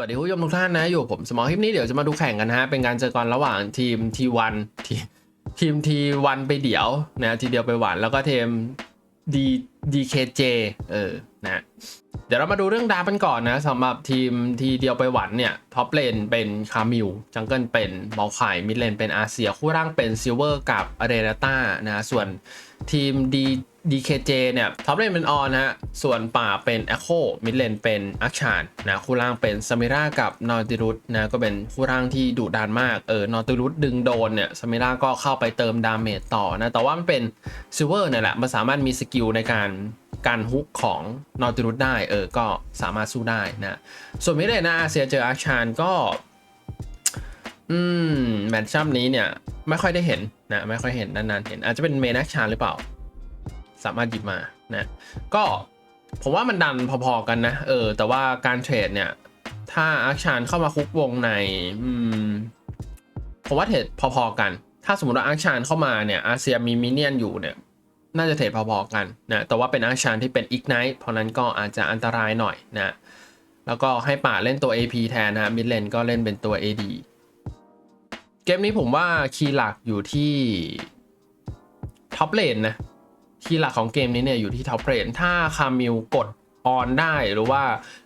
วัสดีผู้ชมทุกท่านนะ อยู่ผมสมอลคลิปนี้เดี๋ยวจะมาดูแข่งกันนะฮะ เป็นการเจอกันระหว่างทีม T1 ทีทีม T1 ไปเดี่ยวนะทีเดียวไปหวานแล้วก็ทีม D DKJ เคเจเออนะเดี๋ยวเรามาดูเรื่องดาร์ฟกันก่อนนะสำหรับทีมทีเดียวไปหวันเนี่ยท็อปเลนเป็นคามิลจังเกิลเป็นมอลไข่มิดเลนเป็นอาเซียคู่ร่างเป็นซิลเวอร์กับอเรนาต้านะส่วนทีม D DKJ เนี่ยท็อปเลนเป็นออนนะฮะ ส่วนป่าเป็นแอคโคมิดเลนเป็นอักชานนะ คู่ร่างเป็นซามิรากับนอติรุตนะ ก็เป็นคู่ร่างที่ดุดันมาก เออนอติรุตดึงโดนเนี่ยซามิราก็เข้าไปเติมดาเมจต่อนะ แต่ว่ามันเป็นซิลเวอร์เนี่ยแหละ มันสามารถมีสกิลในการการฮุกของนอติรุตได้ เออ ก็สามารถสู้ได้นะ ส่วนมิดเลนนะอาเซียเจออักชานก็ อืม แมตช์ชัมนี้เนี่ย ไม่ค่อยได้เห็นนะ ไม่ค่อยเห็นนานๆเห็น อาจจะเป็นเมนักชานหรือเปล่า สามารถหยิบมานะก็ผมว่ามันดันพอๆกันนะ เออ แต่ว่าการเทรดเนี่ย ถ้าอาร์ชานเข้ามาคุกวงในอืมผมว่าเทรดพอๆกัน ถ้าสมมติว่าอาร์ชานเข้ามาเนี่ยอาเซียมีมินเนี่ยนอยู่เนี่ยน่าจะเทรดพอๆกันนะแต่ว่าเป็นอาร์ชานที่เป็นอีกไนท์เพราะนั้นก็อาจจะอันตรายหน่อยนะแล้วก็ให้ป่าเล่นตัว AP แทนนะมิดเลนก็เล่นเป็นตัว AD เกมนี้ผมว่าคีย์หลักอยู่ที่ท็อปเลนนะ คีย์หลักของเกมนี้เนี่ยอยู่ที่ท็อปเลนถ้าคามิลกดออนได้หรือว่า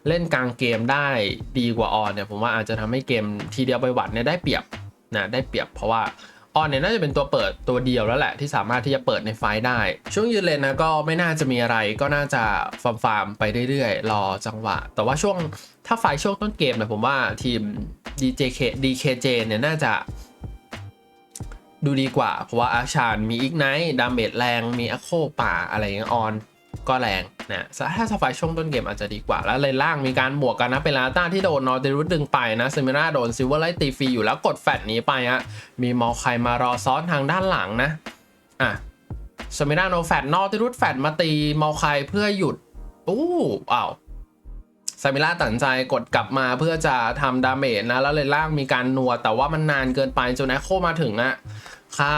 เล่นกลางเกมได้ดีกว่าออนเนี่ยผมว่าอาจจะทำให้เกมทีเดียวไปหวัดเนี่ยได้เปรียบนะได้เปรียบเพราะว่าออนเนี่ยน่าจะเป็นตัวเปิดตัวเดียวแล้วแหละที่สามารถที่จะเปิดในไฟได้ ช่วงยืนเลนนะก็ไม่น่าจะมีอะไรก็น่าจะฟาร์มฟาร์มไปเรื่อยๆ รอจังหวะ แต่ว่าช่วงถ้าไฟช่วงต้นเกมเนี่ยผมว่าทีม DJK DKJ เนี่ยน่าจะ ดูดีกว่า เพราะว่าอาชานมีอีกไนท์ดาเมจแรง มีอโคป่าอะไรอย่างเงี้ยออนก็แรงนะถ้าสไฟช่วงต้นเกมอาจจะดีกว่า แล้วเลยล่างมีการบวกกันนะ เป็นลาต้าที่โดนนอร์เดรุสดึงไปนะเซมิราโดนซิลเวอร์ไลท์ตีฟรีอยู่แล้วกดแฟดนี้ไปฮะมีมอลไคมารอซ้อนทางด้านหลังนะอะเซมิราโนแฟดนอร์เดรุสแฟดมาตีมอลไคเพื่อหยุดอู้อ้าว ซามิล่าตัดสินใจกดกลับมาเพื่อจะทำดาเมจนะ แล้วเลยล่างมีการนัว แต่ว่ามันนานเกินไปจนแอคโคมาถึงอะฆ่า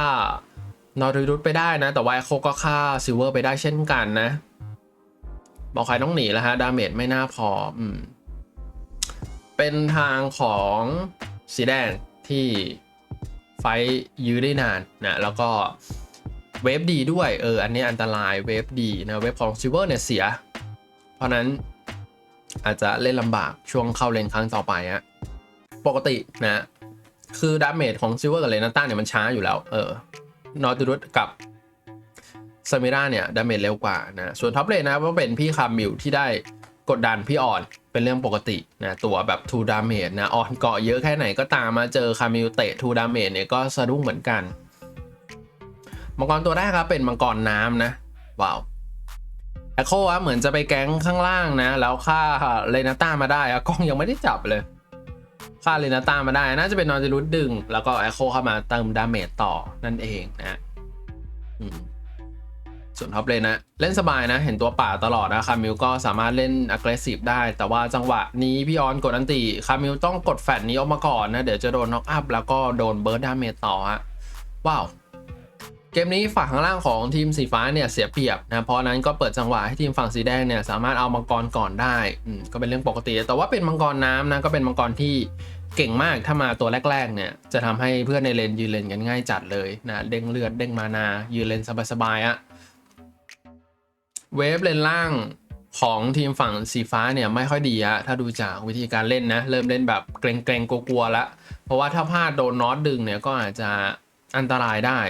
นอริรุตไปได้นะ แต่ว่าแอคโคก็ฆ่าซิลเวอร์ไปได้เช่นกันนะ บอกใครต้องหนีแล้วฮะ ดาเมจไม่น่าพออืมเป็นทางของสีแดงที่ไฟยื้อได้นานนะแล้วก็เวฟดีด้วยเอออันนี้อันตรายเวฟดีนะเวฟของซิลเวอร์เนี่ยเสีย เพราะนั้น อาจจะเล่นลำบากช่วงเข้าเลนครั้งต่อไปฮะปกตินะคือดาเมจของซิลเวอร์กับเลนาต้าเนี่ยมันช้าอยู่แล้วเออนอตูรุสกับซามิราเนี่ยดาเมจเร็วกว่านะส่วนท็อปเลนนะก็เป็นพี่คามิลที่ได้กดดันพี่อ่อนเป็นเรื่องปกตินะตัวแบบทูดาเมจนะอ่อนเกาะเยอะแค่ไหนก็ตามมาเจอคามิลเตะทูดาเมจเนี่ยก็สะดุ้งเหมือนกัน มังกรตัวแรกครับเป็นมังกรน้ำนะว้าว แอคโคอะเหมือนจะไปแก๊งข้างล่างนะ แล้วฆ่าเลนาต้ามาได้อะกล้องยังไม่ได้จับเลยฆ่าเลนาต้ามาได้ น่าจะเป็นนอนจิรุดดึง แล้วก็แอคโคเข้ามาเติมดาเมจต่อนั่นเองนะส่วนท็อปเลนนะเล่นสบายนะ เห็นตัวป่าตลอดนะคามิลก็สามารถเล่น aggressive ได้ แต่ว่าจังหวะนี้พี่ออนกดอันติคามิลต้องกดแฟดนี้ออกมาก่อนนะ เดี๋ยวจะโดนน็อกอัพแล้วก็โดนเบิร์ดดาเมจต่อฮะว้าว เกมนี้ฝั่งข้างล่างของทีมสีฟ้าเนี่ยเสียเปรียบนะเพราะนั้นก็เปิดจังหวะให้ทีมฝั่งสีแดงเนี่ยสามารถเอามังกรก่อนได้ก็เป็นเรื่องปกติ แต่ว่าเป็นมังกรน้ำนะก็เป็นมังกรที่เก่งมากถ้ามาตัวแรกๆเนี่ยจะทำให้เพื่อนในเลนยืนเลนกันง่ายจัดเลยนะเด้งเลือดเด้งมานายืนเลนสบายๆอะเวฟเลนล่างของทีมฝั่งสีฟ้าเนี่ยไม่ค่อยดีอะถ้าดูจากวิธีการเล่นนะเริ่มเล่นแบบเกรงๆกลัวๆล้วเพราะว่าถ้าพลาดโดนน็อตดึงเนี่ยก็อาจจะอันตรายได้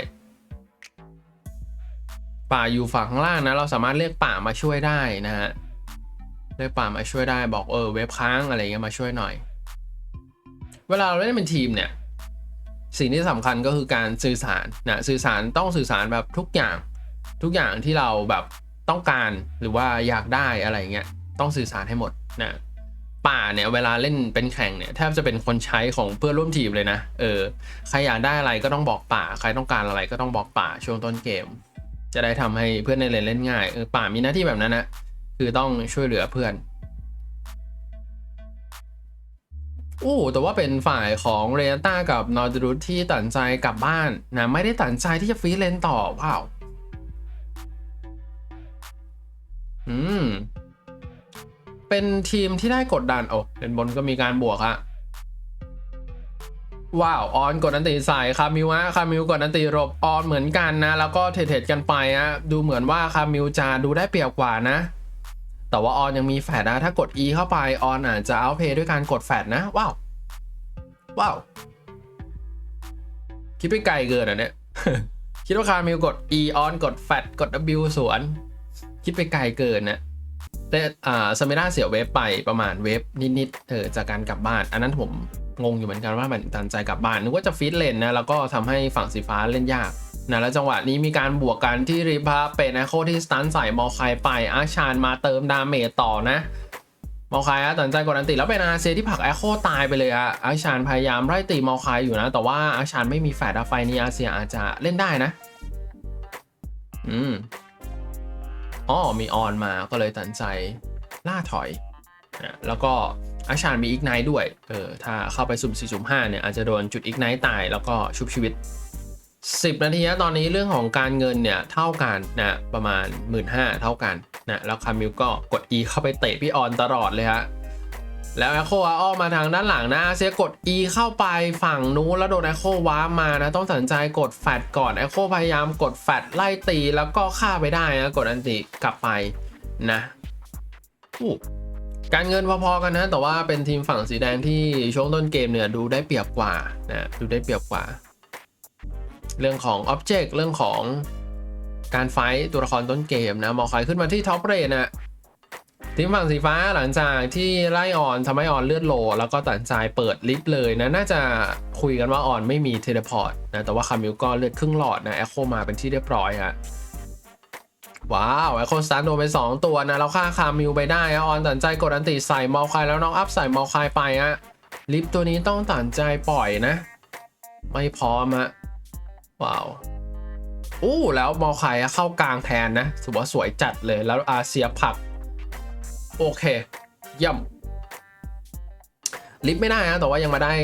ป่าอยู่ฝั่งข้างล่างนะ เราสามารถเรียกป่ามาช่วยได้นะฮะเรียกป่ามาช่วยได้บอกเออเว็บค้างอะไรเงี้ยมาช่วยหน่อย เวลาเราเล่นเป็นทีมเนี่ยสิ่งที่สำคัญก็คือการสื่อสารนะสื่อสารต้องสื่อสารแบบทุกอย่างทุกอย่างที่เราแบบต้องการหรือว่าอยากได้อะไรเงี้ยต้องสื่อสารให้หมดนะป่าเนี่ยเวลาเล่นเป็นแข่งเนี่ยแทบจะเป็นคนใช้ของเพื่อนร่วมทีมเลยนะเออใครอยากได้อะไรก็ต้องบอกป่า ใครต้องการอะไรก็ต้องบอกป่าช่วงต้นเกม จะได้ทำให้เพื่อนในเลนเล่นง่ายเออป่ามีหน้าที่แบบนั้นนะคือต้องช่วยเหลือเพื่อนโอ้แต่ว่าเป็นฝ่ายของเรนต้ากับนอร์ดรุสที่ตัดใจกลับบ้านนะไม่ได้ตัดใจที่จะฟรีเลนต่อว้าวอืมเป็นทีมที่ได้กดดันโอ้เลนบนก็มีการบวกฮะ ว้าวออนกดอันติใส่คามิวฮะคามิวกดอันติหลบออนเหมือนกันนะ แล้วก็เทรดกันไปฮะดูเหมือนว่าคามิวจะดูได้เปรียบกว่านะ แต่ว่าออนยังมีแฟดนะ ถ้ากด E เข้าไปออนอาจจะเอาเพย์ด้วยการกดแฟดนะว้าวว้าวคิดไปไกลเกินอะเนี่ยคิดว่าคามิวกด E ออนกดแฟดกด W สวน คิดไปไกลเกินนะแต่อ่าสมิล่าเสียเวฟไปประมาณเวฟนิดๆเออจากการกลับบ้าน อันนั้นผม งงอยู่เหมือนกันว่ามันตันใจกลับบ้านนึกว่าจะฟิตเลนนะแล้วก็ทำให้ฝั่งสีฟ้าเล่นยากนะแล้วจังหวะนี้มีการบวกกันที่ริพาเป็นไอโคที่สตันใส่มอคายไปอาชานมาเติมดาเมจต่อนะมอคายอะตัดสินใจกดอันติแล้วเป็นอาเซียที่ผักแอคโคตายไปเลยอะอาชานพยายามไล่ตีมอคายอยู่นะ แต่ว่าอาชานไม่มีแฟดอะไฟนี้อาเซียอาจจะเล่นได้นะ อืมอ๋อมีออนมาก็เลยตัดใจล่าถอยนะแล้วก็ อาชานมีอีกไนด้วย เออ ถ้าเข้าไปสุ่มสี่สุ่มห้าเนี่ย อาจจะโดนจุดอีกไนตายแล้วก็ชุบชีวิต 10 นาทีนะตอนนี้เรื่องของการเงินเนี่ย เท่ากันนะประมาณ 1 5ื่นเท่ากันนะแล้วคามิลก็กด E เข้าไปเตะพี่ออนตลอดเลยฮะแล้วแอคโคอ้อมมาทางด้านหลังนะเซียกด E เข้าไปฝั่งนู้นแล้วโดนแอคโความานะ ต้องตัดใจกดแฟดก่อนแอคโคพยายามกดแฟดไล่ตีแล้วก็ฆ่าไปได้นะกดอันติกลับไปนะอู้ การเงินพอๆกันนะ แต่ว่าเป็นทีมฝั่งสีแดงที่ช่วงต้นเกมเนี่ยดูได้เปรียบกว่านะดูได้เปรียบกว่า เรื่องของ Object เรื่องของการไฟต์ตัวละครต้นเกมนะมอคอยขึ้นมาที่ท็อปเรนนะทีมฝั่งสีฟ้าหลังจากที่ไล่ออนทำให้ออนเลือดโล แล้วก็ตัดใจเปิดลิฟต์เลยนะน่าจะคุยกันว่าออนไม่มีเทเลพอร์ตนะแต่ว่าคามิลก็เลือดครึ่งหลอดนะแอคโคมาเป็นที่เรียบร้อยฮะ ว้าวแอคโคสตาร์โดนไป 2 ตัวนะแล้วฆ่าคามิลไปได้ออนตัดใจกดอันติใส่มอคายแล้วน้องอัพใส่มอคายไปฮะลิฟตัวนี้ต้องตัดใจปล่อยนะ ไม่พร้อมฮะว้าวอู้แล้วมอลไคเข้ากลางแทนนะถือว่าสวยจัดเลยแล้วอาเซียผลัก โอเคเย่ำลิฟไม่ได้นะ แต่ว่ายังมาได้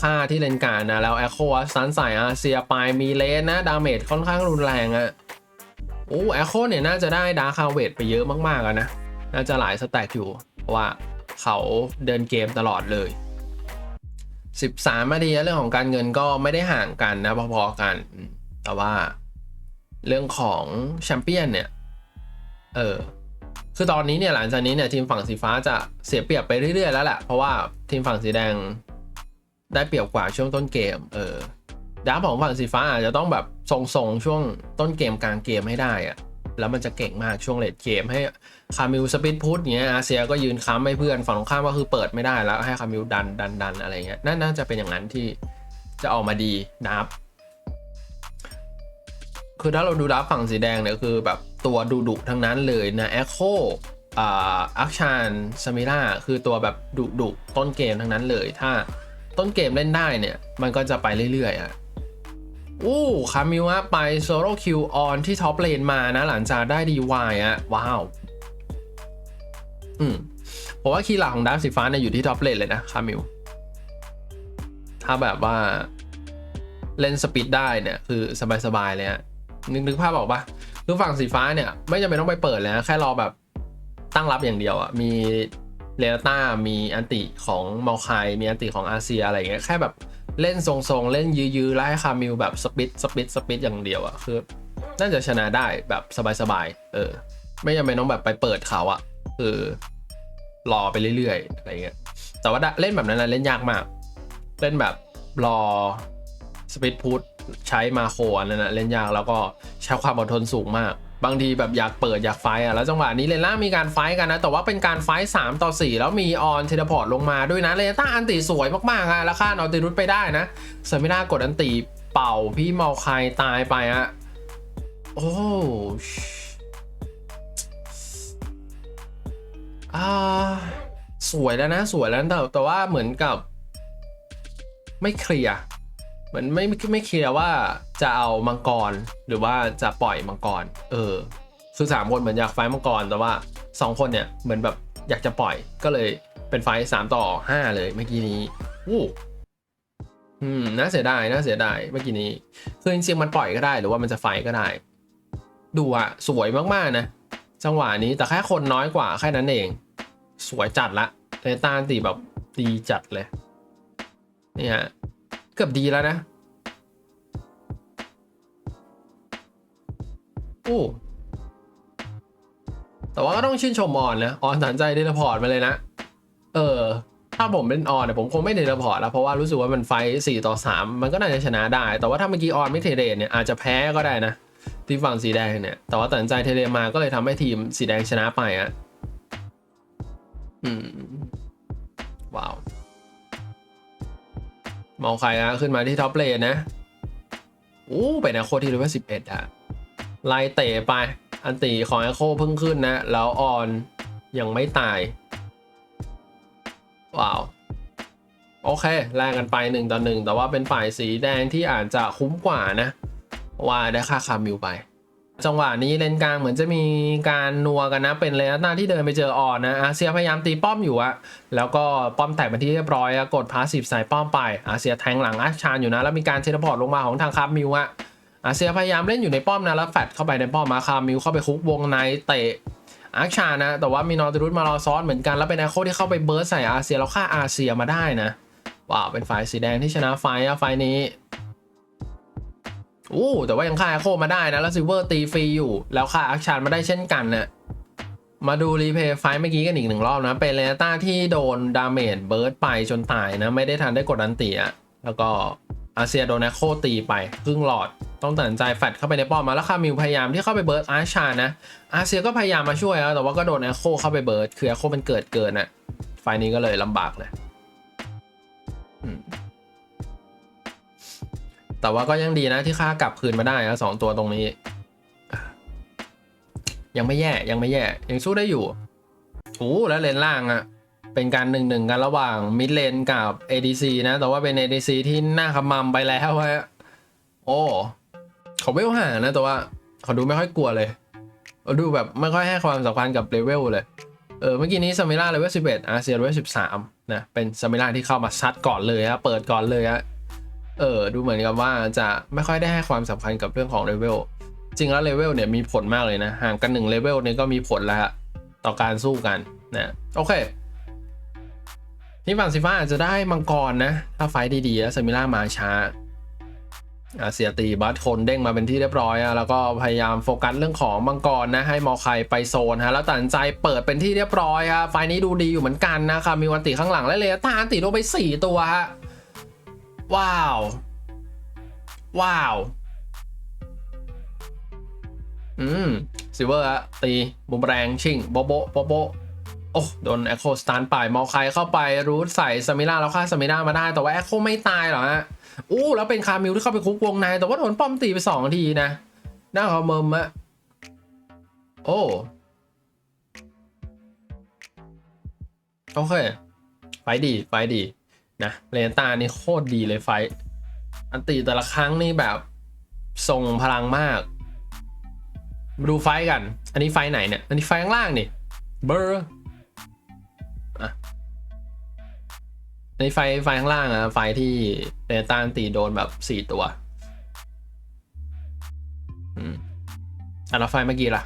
ค่าที่เลนการนะ แล้วแอคโคสันใส่อาเซียไปมีเลนนะ ดาเมจค่อนข้างรุนแรงอะ โอ้แอคโคเนี่ยน่าจะได้ดาร์คาเวทไปเยอะมากๆอะนะ น่าจะหลายสแต็กอยู่ เพราะว่าเขาเดินเกมตลอดเลย 13นาทีเรื่องของการเงินก็ไม่ได้ห่างกันนะพอๆกัน แต่ว่าเรื่องของแชมเปี้ยนเนี่ย เออ คือตอนนี้เนี่ยหลังจากนี้เนี่ยทีมฝั่งสีฟ้าจะเสียเปรียบไปเรื่อยๆแล้วแหละ เพราะว่าทีมฝั่งสีแดงได้เปรียบกว่าช่วงต้นเกม เออ ดาร์ฟของฝั่งสีฟ้าอาจจะต้องแบบทรงๆ ช่วงต้นเกมกลางเกมให้ได้อะแล้วมันจะเก่งมากช่วงเลดเกมให้คามิลสปิดพุทเงี้ยอาเซียก็ยืนค้ำให้เพื่อนฝั่งตรงข้ามก็คือเปิดไม่ได้แล้วให้คามิลดันดันดันอะไรเงี้ยน่าจะเป็นอย่างนั้นที่จะออกมาดีนับ คือถ้าเราดูดับฝั่งสีแดงเนี่ยคือแบบตัวดุดุทั้งนั้นเลยนะแอคโคอ่าอักชานซามิล่าคือตัวแบบดุดุต้นเกมทั้งนั้นเลย ถ้าต้นเกมเล่นได้เนี่ย มันก็จะไปเรื่อยๆอะ อู้คามิวะไปโซโลคิวออนที่ท็อปเลนมานะ หลังจากได้ดีวายอะว้าว อืมผมว่าคีย์หลักของดาร์สีฟ้าเนี่ยอยู่ที่ท็อปเลนเลยนะคามิว ถ้าแบบว่า เล่นสปีดได้เนี่ย คือสบายๆเลยฮะนึกนึกภาพออกปะคือฝั่งสีฟ้าเนี่ย ไม่จำเป็นต้องไปเปิดแล้วแค่รอแบบตั้งรับอย่างเดียวอะ่ะมีเลนต้ามีอันติของมอลคายมีอันติของอาเซียอะไรเงี้ยแค่แบบ เล่นทรงๆ เล่นยื้อๆไล่คามิลแบบสปิดสปิดสปิดอย่างเดียวอะคือ น่าจะชนะได้แบบสบายๆ เออ ไม่จำเป็นต้องแบบไปเปิดเขาอะคือรอไปเรื่อยๆ อะไรเงี้ย แต่ว่าเล่นแบบนั้นนะเล่นยากมาก เล่นแบบรอสปีดพุทใช้มาโคอันนั้นนะเล่นยากแล้วก็ใช้ความอดทนสูงมาก บางทีแบบอยากเปิดอยากไฟอะแล้วจังหวะนี้เลนล่ามีการไฟกันนะ แต่ว่าเป็นการไฟ3ต่อ 4 แล้วมีออนเทเลพอร์ตลงมาด้วยนะเลนต้าอันติสวยมากๆอะแล้วค่านอติรุตไปได้นะเซมิน่ากดอันติเป่าพี่เมาคายตายไปอะโอ้อาสวยแล้วนะสวยแล้วแต่แต่ว่าเหมือนกับ ไม่เคลียร์เหมือนไม่ไม่เคลียร์ว่า จะเอามังกรหรือว่าจะปล่อยมังกร เออคือสามคนเหมือนอยากไฟมังกรแต่ว่าสองคนเนี่ยเหมือนแบบอยากจะปล่อยก็เลยเป็นไฟสามต่อห้าเลยเมื่อกี้นี้อู้อืมน่าเสียดายน่าเสียดายเมื่อกี้นี้คือจริงๆมันปล่อยก็ได้หรือว่ามันจะไฟก็ได้ ดูอะสวยมากๆนะจังหวะนี้แต่แค่คนน้อยกว่าแค่นั้นเอง สวยจัดละเลต้านติแบบดีจัดเลยเนี่ยเกือบดีแล้วนะ อ้ แต่ว่าก็ต้องชื่นชมออนนะ ออนตัดใจเดลพอร์ตมาเลยนะ เออ ถ้าผมเป็นออนเนี่ยผมคงไม่เดลพอร์ตแล้วเพราะว่ารู้สึกว่ามันไฟสี่ต่อสามมันก็น่าจะชนะได้ แต่ว่าถ้าเมื่อกี้ออนไม่เทเรนเนี่ยอาจจะแพ้ก็ได้นะที่ฝั่งสีแดงเนี่ย แต่ว่าตัดสินใจเทเลมาก็เลยทำให้ทีมสีแดงชนะไปอะอืม ว้าว มองใครอะขึ้นมาที่ท็อปเลนนะโอ้เป็นอโคตที่เลเวลสิบเอ็ดอะ ไล่เตะไป อันตีของอโคเพิ่งขึ้นนะ แล้วออนยังไม่ตาย ว้าว โอเค แลกกันไปหนึ่งต่อหนึ่งแต่ว่าเป็นฝ่ายสีแดงที่อาจจะคุ้มกว่านะ ว่าได้ค่าคามิวไป จังหวะนี้เลนกลางเหมือนจะมีการนัวกันนะ เป็นเลนหน้าที่เดินไปเจอออนนะ อาเซียพยายามตีป้อมอยู่อะแล้วก็ป้อมแตกเป็นที่เรียบร้อยอะกดพาสซีฟใส่ป้อมไป อาเซียแทงหลังอาชานอยู่นะ แล้วมีการเทเลพอร์ตลงมาของทางคามิวอะ อาเซียพยายามเล่นอยู่ในป้อมนะแล้วแฟดเข้าไปในป้อมมาคามิวเข้าไปคุกวงในเตะอาชานะ แต่ว่ามีนอร์ตรุสมารอซ้อนเหมือนกันแล้วเป็นไอโคที่เข้าไปเบิร์ดใส่อาเซียแล้วฆ่าอาเซียมาได้นะว้าวเป็นฝ่ายสีแดงที่ชนะไฟอะไฟนี้โอ้แต่ว่ายังฆ่าโคมาได้นะแล้วซิเวอร์ตีฟรีอยู่ แล้วฆ่าอักชานมาได้เช่นกันนะมาดูรีเพย์ไฟล์เมื่อกี้กันอีกหนึ่งรอบนะ เป็นเลนต้าที่โดนดาเมจเบิร์ดไปจนตายนะ ไม่ได้ทันได้กดอันตีอะแล้วก็อาเซียโดนแอคโคตีไปครึ่งหลอด ต้องตัดสินใจแฟดเข้าไปในป้อมมาแล้วคามิวพยายามที่เข้าไปเบิร์ดอาชานะ อาเซียก็พยายามมาช่วยนะแต่ว่าก็โดนแอคโคเข้าไปเบิร์ดคือแอคโคมันเกิดเกินอะไฟล์นี้ก็เลยลำบากเลยแต่ว่าก็ยังดีนะที่ค่ากลับคืนมาได้นะสองตัวตรงนี้ ยังไม่แย่ยังไม่แย่ ยังสู้ได้อยู่โอ้แล้วเลนล่างอะเป็นการหนึ่งหนึ่งกันระหว่างมิดเลนกับ ADC นะ แต่ว่าเป็น ADC ที่หน้าขมำไปแล้วฮะโอ้ เขาไม่ห่างนะ แต่ว่าเขาดูไม่ค่อยกลัวเลยเขาดูแบบไม่ค่อยให้ความสำคัญกับเลเวลเลย เออเมื่อกี้นี้ซามิล่าเลเวล11อาเซียเลเวล13นะเป็นซามิล่าที่เข้ามาซัดก่อนเลยฮะเปิดก่อนเลยฮะเออดูเหมือนกับว่าจะไม่ค่อยได้ให้ความสำคัญกับเรื่องของเลเวลจริงแล้วเลเวลเนี่ยมีผลมากเลยนะห่างกันหนึ่งเลเวลเนี่ยก็มีผลแล้วฮะต่อการสู้กันนะโอเคที่ฝั่งซิฟ้าอาจจะได้มังกรนะ ถ้าไฟดีๆแล้วซามิล่ามาช้า เซียตีบัตคนเด้งมาเป็นที่เรียบร้อยอะแล้วก็พยายามโฟกัสเรื่องของมังกรนะ ให้มอไคไปโซนฮะแล้วตัดใจเปิดเป็นที่เรียบร้อยฮะไฟล์นี้ดูดีอยู่เหมือนกันนะครับมีวันติข้างหลังและเลต้าอันติลงไป 4 ตัวฮะว้าว ว้าว อืมซิเวอร์อะตีบุมแรงชิงโบโบโบโบ โอ้โดนแอคโคสตาร์ไปมอลไคเข้าไปรูทใส่สมิล่าแล้วฆ่าสมิล่ามาได้ แต่ว่าแอคโคไม่ตายหรอฮะอู้แล้วเป็นคามิลที่เข้าไปคุกวงใน แต่ว่าโดนป้อมตีไปสองทีนะน้าเขาเมิมอะโอ้โอเค ไฟดีไฟดีนะเลนตานี่โคตรดีเลยไฟ อันตีแต่ละครั้งนี่แบบทรงพลังมากมาดูไฟกัน อันนี้ไฟไหนเนี่ย อันนี้ไฟข้างล่างนี่เบอร์ อันไฟไฟข้างล่างอะไฟที่เลนตานตีโดนแบบสี่ตัวอืมอะแล้วไฟเมื่อกี้ล่ะ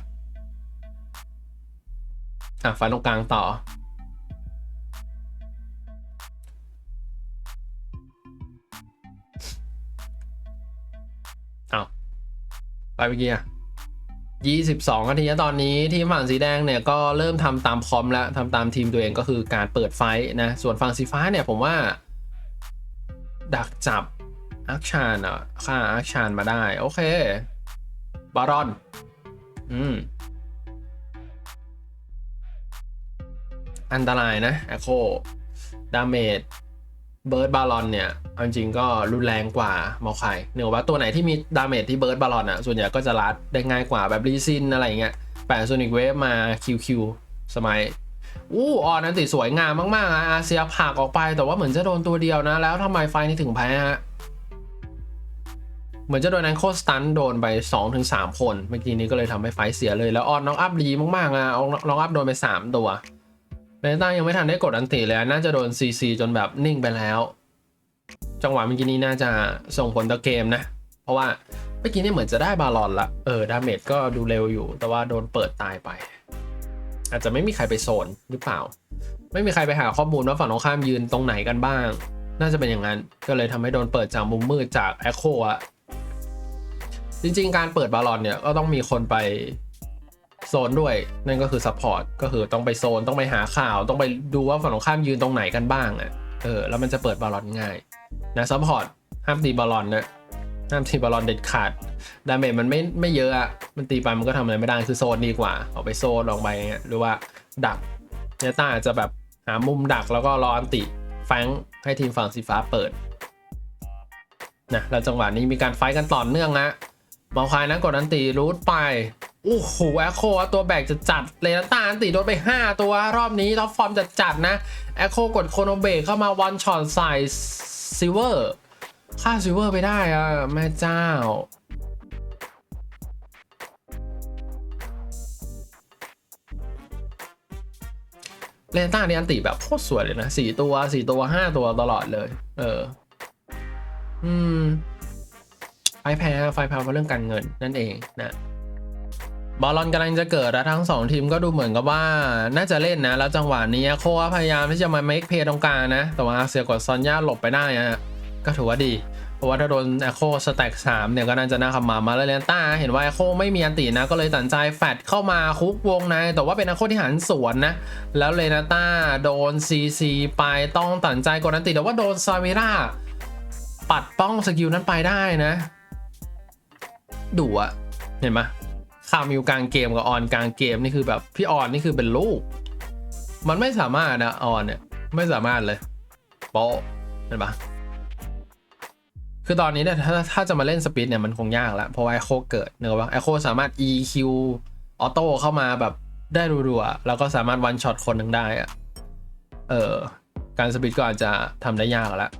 อะไฟตรงกลางต่อ เอาไปเมื่อกี้อะ ยี่สิบสองนาทีตอนนี้ทีมฝั่งสีแดงเนี่ยก็เริ่มทำตามคอมแล้วทำตามทีมตัวเองก็คือการเปิดไฟนะ ส่วนฝั่งสีฟ้าเนี่ยผมว่า ดักจับอาร์คชานอะฆ่าอาร์คชานมาได้ โอเค บารอน อืม อันตรายนะ แอคโคดาเมจเบิร์ดบาลอนเนี่ย เอาจริงก็รุนแรงกว่ามาไข่เนื่องว่าตัวไหนที่มีดาเมจที่เบิร์ดบาลอนอะส่วนใหญ่ก็จะรัดได้ง่ายกว่าแบบรีซินอะไรเงี้ยแปะโซนิกเวฟมาคิวคิวสมัยอู้ออนนั้นติสวยงามมากๆอะอาเซียผักออกไปแต่ว่าเหมือนจะโดนตัวเดียวนะ แล้วทำไมไฟนี่ถึงแพ้ฮะเหมือนจะโดนแอนโคสตันโดนไป 2-3 คน เมื่อกี้นี้ก็เลยทำให้ไฟเสียเลยแล้วออนน้องอัพดีมากๆอะน้องอัพโดนไป 3 ตัวเบต้ายังไม่ทันได้กดอันติเลยน่าจะโดน CC จนแบบนิ่งไปแล้ว จังหวะเมื่อกี้นี้น่าจะส่งผลต่อเกมนะ เพราะว่าเมื่อกี้นี่เหมือนจะได้บาลอนละเออดาเมจก็ดูเร็วอยู่ แต่ว่าโดนเปิดตายไป อาจจะไม่มีใครไปโซนหรือเปล่า ไม่มีใครไปหาข้อมูลว่าฝั่งตรงข้ามยืนตรงไหนกันบ้าง น่าจะเป็นอย่างนั้น ก็เลยทำให้โดนเปิดจากมุมมืดจากแอคโคอะจริงๆ การเปิดบาลอนเนี่ยก็ต้องมีคนไปโซนด้วย นั่นก็คือซัพพอร์ตก็คือต้องไปโซนต้องไปหาข่าว ต้องไปดูว่าฝั่งตรงข้ามยืนตรงไหนกันบ้างอะเออแล้วมันจะเปิดบาลอนง่าย นะซัพพอร์ตห้ามตีบาลอนนะห้ามตีบาลอนเด็ดขาดดาเมจมันไม่ไม่เยอะอะมันตีไปมันก็ทำอะไรไม่ได้คือโซนดีกว่าออกไปโซนออกไปอย่างเงี้ยหรือว่าดักเนต้าจะแบบหามุมดักแล้วก็รออันติแฟงให้ทีมฝั่งสีฟ้าเปิดนะแล้วจังหวะนี้มีการไฟท์กันต่อเนื่องนะมอคายนะกดอันติรูทไปโอ้โหแอคโคตัวแบกจะจัดเลนต้าอันติโดนไป 5 ตัวรอบนี้ท็อปฟอร์มจะจัดนะแอคโคกดโคโนเบกเข้ามาวันช็อตใส่ ซิเวอร์ฆ่าซิเวอร์ไปได้อะแม่เจ้า เลนต้านี่อันติแบบโคตรสวยเลยนะสี่ตัวสี่ตัวห้าตัวตลอดเลย เออ อืมไฟแพ้ไฟแพ้เพราะเรื่องการเงินนั่นเองนะ บอลลอนกำลังจะเกิดแล้วทั้งสองทีมก็ดูเหมือนกับว่าน่าจะเล่นนะ แล้วจังหวะนี้โคว่าพยายามที่จะมาเมคเพย์ตรงกลางนะ แต่ว่าเซียกดซอนย่าหลบไปได้อะก็ถือว่าดี เพราะว่าถ้าโดนแอโคสแต็กสามเนี่ยก็น่าจะน่าขมามาแล้วเลนต้าเห็นว่าแอโคไม่มีอันตีนะ ก็เลยตัดใจแฟดเข้ามาคุกวงใน แต่ว่าเป็นแอโคที่หันสวนนะ แล้วเลนต้าโดนซีซีไปต้องตัดใจกดอันติแต่ว่าโดนซามิราปัดป้องสกิลนั้นไปได้นะดุอะเห็นไหมามิวกลางเกมกับออนกลางเกมนี่คือแบบพี่ออนนี่คือเป็นลูก มันไม่สามารถนะออนเนี่ยไม่สามารถเลยโปะเห็นปะคือตอนนี้เนี่ยถ้าถ้าจะมาเล่นสปีดเนี่ยมันคงยากแล้วเพราะว่าไอโคเกิดเนอะว่าไอโคสามารถ EQ ออโต้เข้ามาแบบได้รัวๆแล้วก็สามารถวันช็อตคนหนึ่งได้อะเออการสปีดก็อาจจะทำได้ยากแล้ว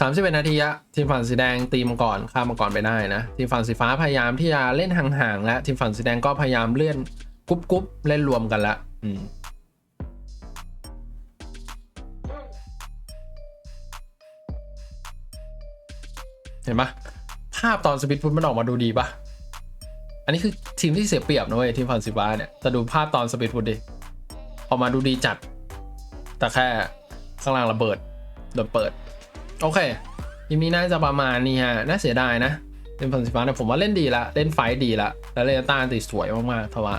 สามสิบเอ็ดนาทีอะทีมฝั่งสีแดงตีมังกรข้ามมังกรไปได้นะ ทีมฝั่งสีฟ้าพยายามที่จะเล่นห่างๆและทีมฝั่งสีแดงก็พยายามเลื่อนกรุ๊ปเล่นรวมกันละอืมเห็นปะภาพตอนสปิดฟุตมันออกมาดูดีปะอันนี้คือทีมที่เสียเปรียบนะเว้ยทีมฟันซิบ้าเนี่ยแต่ดูภาพตอนสปิดฟุตดิออกมาดูดีจัด แต่แค่ข้างล่างระเบิดโดนเปิด โอเคทีมนี้น่าจะประมาณนี้ฮะ น่าเสียดายนะทีมฟันซิบ้าเนี่ยผมว่าเล่นดีละ เล่นไฟดีละ แล้วเลนต้าตีสวยมากๆเพราะว่า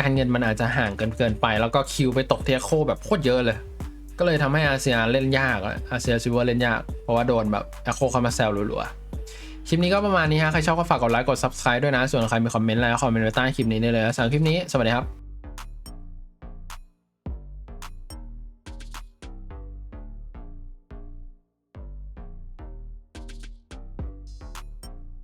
การเงินมันอาจจะห่างเกินเกินไป แล้วก็คิวไปตกเทียโคแบบโคตรเยอะเลย ก็เลยทำให้อาเซียเล่นยากอะอาเซียซิเวอร์เล่นยาก เพราะว่าโดนแบบแอคโคเข้ามาแซวรัวๆ คลิปนี้ก็ประมาณนี้ฮะ ใครชอบก็ฝากกดไลค์ กด subscribe ด้วยนะ ส่วนใครมีคอมเมนต์อะไรก็คอมเมนต์ไว้ใต้คลิปนี้ได้เลยสำหรับคลิปนี้ สวัสดีครับ